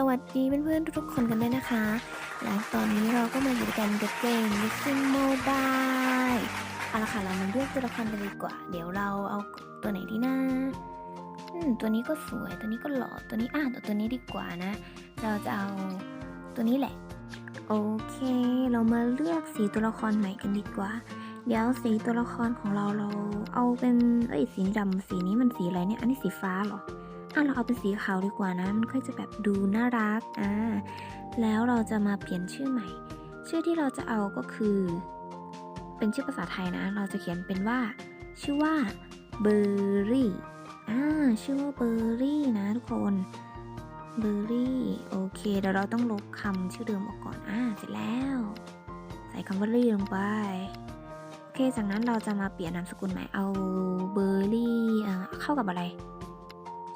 สวัสดีเพื่อนๆทุกๆคนกันด้วยนะคะและตอนนี้เราก็มาอยู่กันกับเกม Missing Mobile เอาละค่ะเรามาเลือกตัวละครกันดีกว่า เดี๋ยวเราเอาตัวไหนดีนะอืมตัวนี้ก็สวย ตัวนี้ก็หล่อ ตัวนี้อะตัวตัวนี้ดีกว่านะ เราจะเอาตัวนี้แหละ โอเค เรามาเลือกสีตัวละครใหม่กันดีกว่า เดี๋ยวสีตัวละครของเราเราเอาเป็น เอ้ยสีดำสีนี้มันสีอะไรเนี่ย อันนี้สีฟ้าเหรอ อะเราเอาเป็นสีขาวดีกว่านะ มันค่อยจะแบบดูน่ารัก อ่า แล้วเราจะมาเปลี่ยนชื่อใหม่ ชื่อที่เราจะเอาก็คือ เป็นชื่อภาษาไทยนะ เราจะเขียนเป็นว่า ชื่อว่าเบอร์รี่ อ่า ชื่อว่าเบอร์รี่นะทุกคนเบอร์รี่ โอเค เดี๋ยวเราต้องลบคำชื่อเดิมออกก่อน อ่า เสร็จแล้ว ใส่คำว่ารี่ลงไปโอเค จากนั้นเราจะมาเปลี่ยนนามสกุลใหม่ เอาเบอร์รี่เข้ากับอะไร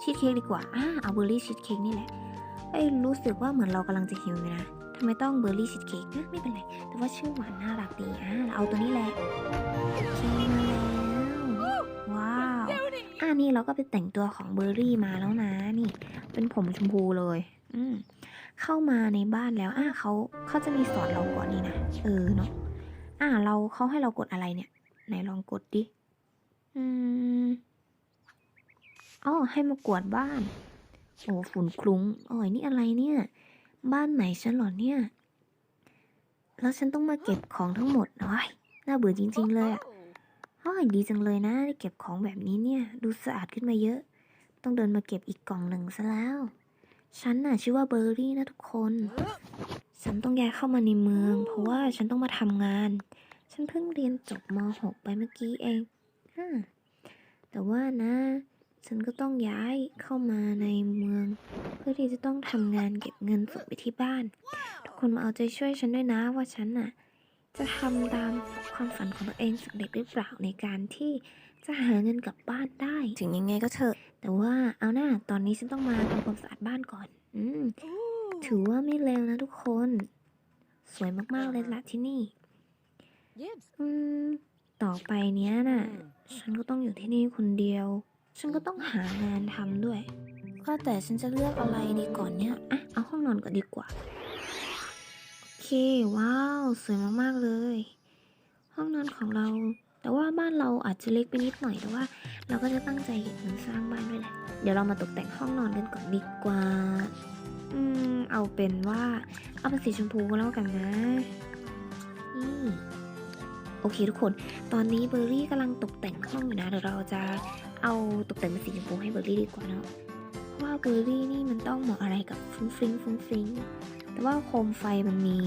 ชีสเค้กดีกว่าอ่าเอาเบอร์รี่ชีสเค้กนี่แหละเอ้รู้สึกว่าเหมือนเรากำลังจะหิวเลยนะทำไมต้องเบอร์รี่ชีสเค้กนะไม่เป็นไร แต่ว่าชื่อหวานน่ารักดีอ่าเราเอาตัวนี้แหละโอเคมาแล้ว ว้าวอ่านี่เราก็ไปแต่งตัวของเบอร์รี่มาแล้วนะนี่ เป็นผมชมพูเลย อืมเข้ามาในบ้านแล้วอ่าเขาเขาจะมีสอนเราก่อนนี่นะเออเนาะอ่าเราเขาให้เรากดอะไรเนี่ย ไหนลองกดดิอืม อ๋อให้มากวาดบ้าน โอ้ฝุ่นคลุ้งโอ้ยนี่อะไรเนี่ย บ้านไหนฉันหรอเนี่ย แล้วฉันต้องมาเก็บของทั้งหมดโอ้ยน่าเบื่อจริง ๆ เลยอะโอ้ยดีจังเลยนะได้เก็บของแบบนี้เนี่ย ดูสะอาดขึ้นมาเยอะ ต้องเดินมาเก็บอีกกล่องหนึ่งซะแล้ว ฉันน่ะชื่อว่าเบอร์รี่นะทุกคน ฉันต้องย้ายเข้ามาในเมือง เพราะว่าฉันต้องมาทำงาน ฉันเพิ่งเรียนจบม .6 ไปเมื่อกี้เองฮะแต่ว่านะ ฉันก็ต้องย้ายเข้ามาในเมือง เพื่อที่จะต้องทำงานเก็บเงินส่งไปที่บ้าน ทุกคนมาเอาใจช่วยฉันด้วยนะว่าฉันน่ะจะทำตามความฝันของตัวเองสำเร็จหรือเปล่าในการที่จะหาเงินกลับบ้านได้ ถึงยังไงก็เถอะ แต่ว่าเอาหน้าตอนนี้ฉันต้องมาทำความสะอาดบ้านก่อน อืมถือว่าไม่เลวนะทุกคน สวยมากๆเลยละที่นี่ Gibbs. อืมต่อไปเนี้ยน่ะ ฉันก็ต้องอยู่ที่นี่คนเดียว ฉันก็ต้องหางานทำด้วย ก็แต่ฉันจะเลือกอะไรดีก่อนเนี่ยอะเอาห้องนอนก่อนดีกว่า โอเค ว้าว สวยมากๆเลย ห้องนอนของเรา แต่ว่าบ้านเราอาจจะเล็กไปนิดหน่อยแต่ว่า เราก็จะตั้งใจเก็บเงินสร้างบ้านด้วยแหละ เดี๋ยวเรามาตกแต่งห้องนอนกันก่อนดีกว่า อืม เอาเป็นว่า เอาเป็นสีชมพูก็แล้วกันนะนี่ โอเคทุกคน ตอนนี้เบอร์รี่กำลังตกแต่งห้องอยู่นะ เดี๋ยวเราจะเอาตกแต่งเป็นสีชมพูให้เบอร์รี่ดีกว่าเนาะ เพราะว่าเบอร์รี่นี่มันต้องเหมาะอะไรกับฟุ้งฟิ้งฟุ้งฟริ้ง แต่ว่าโคมไฟมันมี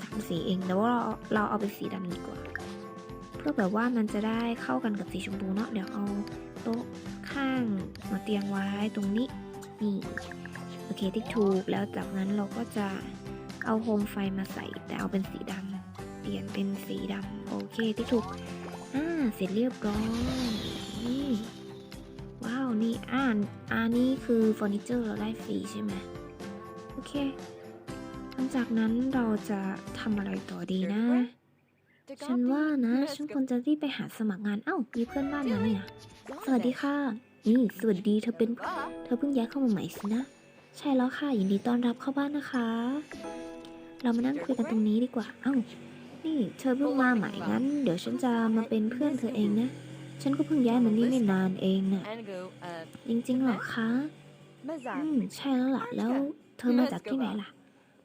สามสีเอง แต่ว่าเราเราเอาเป็นสีดำดีกว่า เพื่อแบบว่ามันจะได้เข้ากันกับสีชมพูเนาะ เดี๋ยวเอาโต๊ะข้างมาเตียงไว้ตรงนี้ นี่ โอเคติ๊กถูกแล้วจากนั้นเราก็จะเอาโคมไฟมาใส่แต่เอาเป็นสีดำ เปลี่ยนเป็นสีดำโอเคที่ถูกอ่าเสร็จเรียบร้อยนี่ว้าวนี่อ่านอ่านี่คือเฟอร์นิเจอร์เราได้ฟรีใช่ไหมโอเคหลังจากนั้นเราจะทำอะไรต่อดีนะ ฉันว่านะฉันควรจะรีบไปหาสมัครงานเอ้ามีเพื่อนบ้านมาเนี่ยสวัสดีค่ะ นี่สวัสดีเธอเป็นเธอเพิ่งย้ายเข้ามาใหม่สินะ ใช่แล้วค่ะยินดีต้อนรับเข้าบ้านนะคะ เรามานั่งคุยกันตรงนี้ดีกว่า เอ้า นี่เธอเพิ่งมาใหม่งั้น เดี๋ยวฉันจะมาเป็นเพื่อนเธอเองนะ ฉันก็เพิ่งย้ายมานี่ไม่นานเองน่ะ Angu, uh, จริงๆเหรอคะ Mazar. อืมใช่แล้วล่ะแล้ว เธอมาจากที่ไหนล่ะ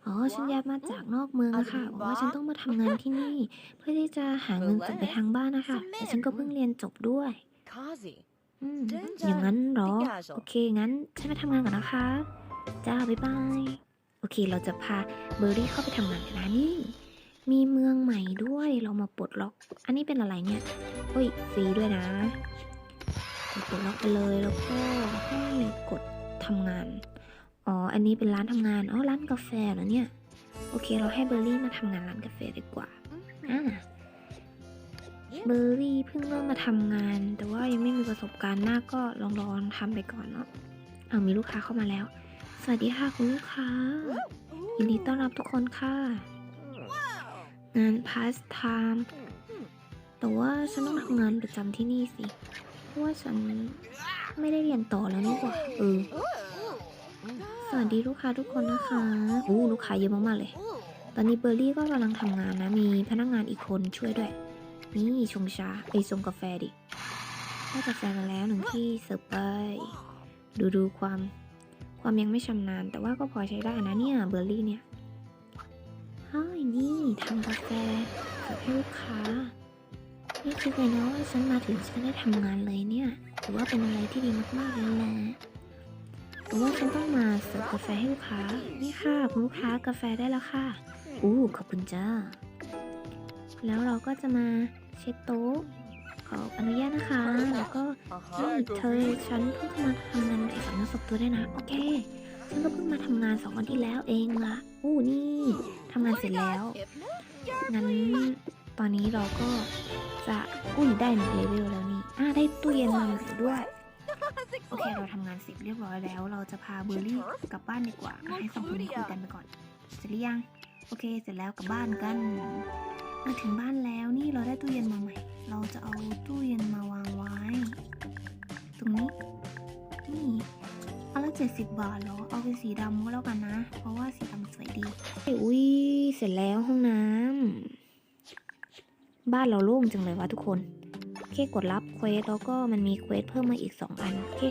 อ๋อฉันย้ายมาจากนอกเมืองอะค่ะเพราะว่าฉันต้องมาทำงานที่นี่ เพื่อที่จะหาเงินส่งไปทางบ้านนะคะแต่ฉันก็เพิ่งเรียนจบด้วย Kazi. อืมอย่างนั้นเหรอ Tigazo โอเค งั้นฉันไปทำงานก่อนนะคะ จ้า บ๊ายบาย โอเค เราจะพาเบอร์รี่เข้าไปทำงานกันนะนี่ มีเมืองใหม่ด้วยเรามาปลดล็อก อันนี้เป็นอะไรเนี่ยเฮ้ยฟรีด้วยนะกดปลดล็อกไปเลยแล้วก็ให้กดทำงาน อ๋อ อันนี้เป็นร้านทำงาน อ๋อ ร้านกาแฟเหรอเนี่ย โอเค เราให้เบอร์รี่มาทำงานร้านกาแฟดีกว่า อ่า เบอร์รี่เพิ่งเริ่มมาทำงาน แต่ว่ายังไม่มีประสบการณ์มากก็ลองลองทำไปก่อนเนาะเอามีลูกค้าเข้ามาแล้ว สวัสดีค่ะคุณลูกค้า ยินดีต้อนรับทุกคนค่ะ งานพาสไทม์แต่ว่าฉันต้องทำงานประจำที่นี่สิ เพราะว่าฉันไม่ได้เรียนต่อแล้วนี่หว่าเออสสวัสดีลูกค้าทุกคนนะคะอู้ลูกค้าเยอะมากๆเลย ตอนนี้เบอร์รี่ก็กำลังทำงานนะ มีพนักงานอีกคนช่วยด้วย นี่ชงชาไปชงกาแฟดิได้กาแฟมาแล้วหนึ่งที่เสิร์ฟไป ดูดูความ ความยังไม่ชำนาญ แต่ว่าก็พอใช้ได้นะเนี่ยเบอร์รี่เนี่ย เฮ้ยนี่ทำกาแฟเสิร์ฟให้ลูกค้า ไม่คิดเลยนะว่าฉันมาถึงฉันได้ทำงานเลยเนี่ยถือว่าเป็นอะไรที่ดีมากๆเลยแหละแต่ว่าฉันต้องมาเสิร์ฟกาแฟให้ลูกค้า นี่ค่ะคุณลูกค้ากาแฟได้แล้วค่ะ อู้ขอบคุณจ้า แล้วเราก็จะมาเช็ดโต๊ะขออนุญาตนะคะ แล้วก็ Uh นี่ huh. เธอฉันเพิ่งมาทำงานเอกสารศพตัวได้วยนะ โอเค ฉันก็เพิ่งมาทำงานสองวันที่แล้วเองละอู้นี่ทำงานเสร็จแล้ว งั้นตอนนี้เราก็จะอุ้ยได้หนึ่งเลเวลแล้วนี่อ่าได้ตู้เย็นมาใหม่ด้วย โอเคเราทำงานเสร็จเรียบร้อยแล้ว เราจะพาเบอร์รี่กลับบ้านดีกว่าให้สองคนคุยกันไปก่อน เสร็จหรือยัง โอเคเสร็จแล้วกลับบ้านกันมาถึงบ้านแล้วนี่เราได้ตู้เย็นมาใหม่ เราจะเอาตู้เย็นมาวางไว้ ตรงนี้ นี่ เอาละเจ็ดสิบบาทเหรอ เอาเป็นสีดำก็แล้วกันนะ เพราะว่าสีดำสวยดี อุ้ยเสร็จแล้วห้องน้ำ บ้านเราโล่งจังเลยวะทุกคน โอเคกดรับเควสแล้วก็มันมีเควสเพิ่มมาอีก 2 อัน โอเค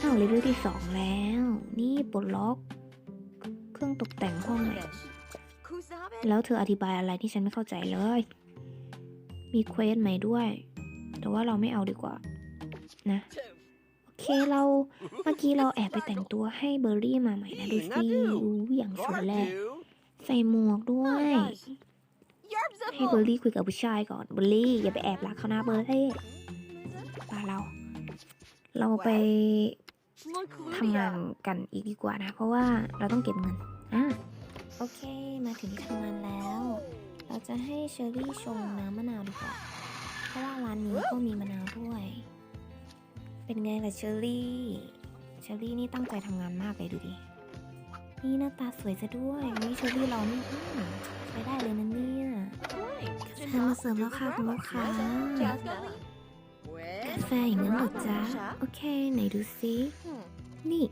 อ้าวเลเวลที่ 2 แล้ว นี่ปลดล็อก เครื่องตกแต่งห้องใหม่แล้วเธออธิบายอะไรที่ฉันไม่เข้าใจเลย มีเควสใหม่ด้วย แต่ว่าเราไม่เอาดีกว่า นะ เคเราเมื่อกี้เราแอบไปแต่งตัวให้เบอร์รี่มาใหม่นะดูสิอู้อย่างสวยแหละใส่หมวกด้วย ให้เบอร์รี่คุยกับผู้ชายก่อนเบอร์รี่อย่าไปแอบรักเขานะเบอร์รี่ปาเรา เราไปทำงานกันอีกดีกว่านะ เพราะว่าเราต้องเก็บเงินอะโอเคมาถึงที่ทำงานแล้ว เราจะให้เชอรี่ชงน้ำมะนาวดีกว่าเพราะว่าร้านนี้ก็มีมะนาวด้วย เป็นไงล่ะเชอรี่ เชอรี่นี่ตั้งใจทำงานมากเลยดูดิ นี่หน้าตาสวยซะด้วยนี่เชอรี่เรานี่อืมใช้ได้เลยนะเนี่ยกาแฟมาเสร์ฟแล้วค่ะคุณลูกค้ากาแฟอย่างนั้นเหรอจ๊ะ โอเค ไหนดูซินี่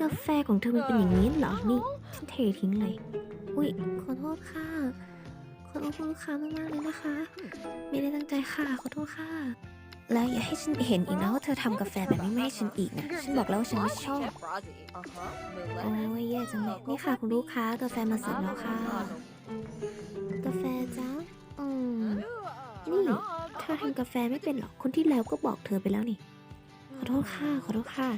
กาแฟของเธอมันเป็นอย่างนี้เหรอ นี่ฉันเททิ้งเลย อุ้ยขอโทษค่ะ ขอโทษคุณลูกค้ามากๆเลยนะคะ ไม่ได้ตั้งใจค่ะ ขอโทษค่ะ แล้วอย่าให้ฉันเห็นอีกนะว่าเธอทำกาแฟแบบนี้ไม่ให้ฉันอีกนะ ฉันบอกแล้วว่าฉันไม่ชอบ โอ้ยแย่จังเลยนี่ค่ะคุณลูกค้ากาแฟมาเสิร์ฟแล้วค่ะ กาแฟจ้าอืมนี่เธอทำกาแฟไม่เป็นหรอกคนที่แล้วก็บอกเธอไปแล้วนี่ ขอโทษค่ะขอโทษค่ะ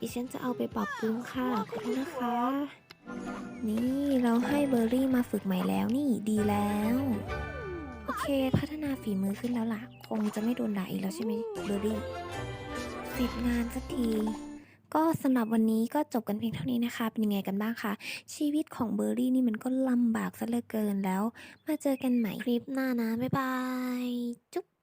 ดิฉันจะเอาไปปรับปรุงค่ะขอโทษนะคะ นี่เราให้เบอร์รี่มาฝึกใหม่แล้วนี่ดีแล้วโอ เค พัฒนาฝีมือขึ้นแล้วล่ะ คงจะไม่โดนด่าอีกแล้วใช่ไหมเบอร์รี่เสร็จงานสักที ก็สำหรับวันนี้ก็จบกันเพียงเท่านี้นะคะ เป็นยังไงกันบ้างคะชีวิตของเบอร์รี่นี่มันก็ลำบากซะเหลือเกินแล้ว มาเจอกันใหม่คลิปหน้านะ บ๊ายบาย จุ๊บ